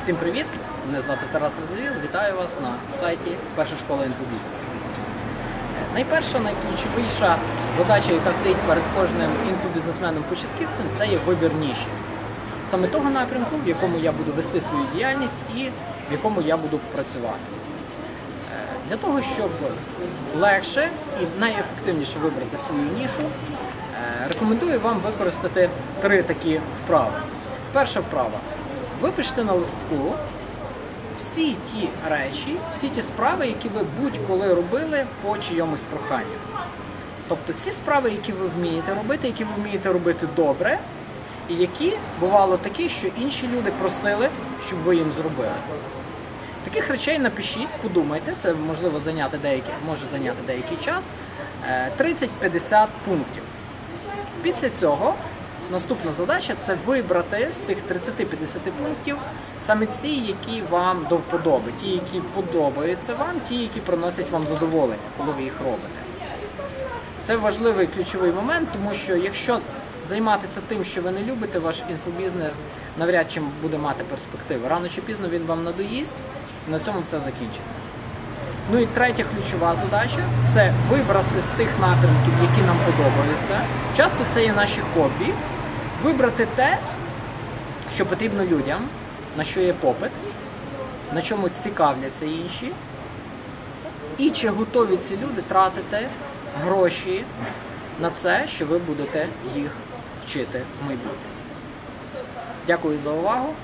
Всім привіт! Мене звати Тарас Розвіл. Вітаю вас на сайті Перша школа інфобізнесу. Найперша, найключовіша задача, яка стоїть перед кожним інфобізнесменом-початківцем, це є вибір ніші. Саме того напрямку, в якому я буду вести свою діяльність і в якому я буду працювати. Е, Для того, щоб легше і найефективніше вибрати свою нішу, е, рекомендую вам використати три такі вправи. Перша вправа. Випишіть на листку всі ті речі, всі ті справи, які ви будь-коли робили по чийомусь проханню. Тобто ці справи, які ви вмієте робити, які ви вмієте робити добре, і які бувало такі, що інші люди просили, щоб ви їм зробили. Таких речей напишіть, подумайте, це можливо зайняти деякий, може зайняти деякий час. Е, 30-50 пунктів. Після цього наступна задача це вибрати з тих 30-50 пунктів саме ці, які вам до вподоби, ті, які подобаються вам, ті, які приносять вам задоволення, коли ви їх робите. Це важливий ключовий момент, тому що якщо займатися тим, що ви не любите, ваш інфобізнес навряд чи буде мати перспективи. Рано чи пізно він вам надоїсть, і на цьому все закінчиться. Ну і третя ключова задача це вибрати з тих напрямків, які нам подобаються. Часто це є наші хобі. Вибрати те, що потрібно людям, на що є попит, на чому цікавляться інші, і чи готові ці люди тратити гроші на це, що ви будете їх вчити в майбутньому. Дякую за увагу.